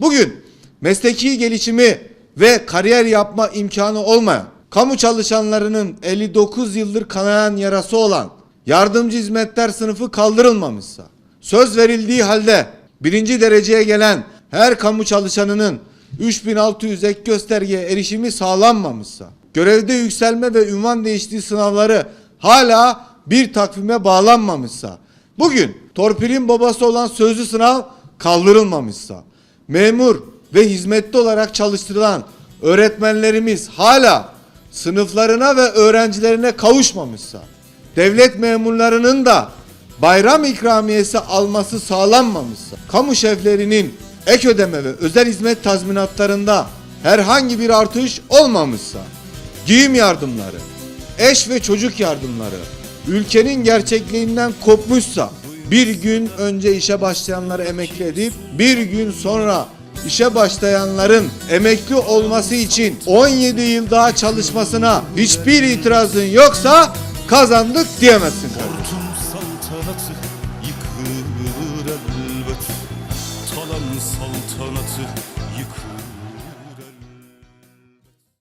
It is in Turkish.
Bugün mesleki gelişimi ve kariyer yapma imkanı olmayan, kamu çalışanlarının 59 yıldır kanayan yarası olan yardımcı hizmetler sınıfı kaldırılmamışsa, söz verildiği halde birinci dereceye gelen her kamu çalışanının 3600 ek göstergeye erişimi sağlanmamışsa, görevde yükselme ve ünvan değiştiği sınavları hala bir takvime bağlanmamışsa, bugün torpilin babası olan sözlü sınav kaldırılmamışsa, memur ve hizmetli olarak çalıştırılan öğretmenlerimiz hala sınıflarına ve öğrencilerine kavuşmamışsa, devlet memurlarının da bayram ikramiyesi alması sağlanmamışsa, kamu şeflerinin ek ödeme ve özel hizmet tazminatlarında herhangi bir artış olmamışsa, giyim yardımları, eş ve çocuk yardımları ülkenin gerçekliğinden kopmuşsa, bir gün önce işe başlayanları emekli edip bir gün sonra işe başlayanların emekli olması için 17 yıl daha çalışmasına hiçbir itirazın yoksa kazandık diyemezsin kardeşim. Talan saltanatı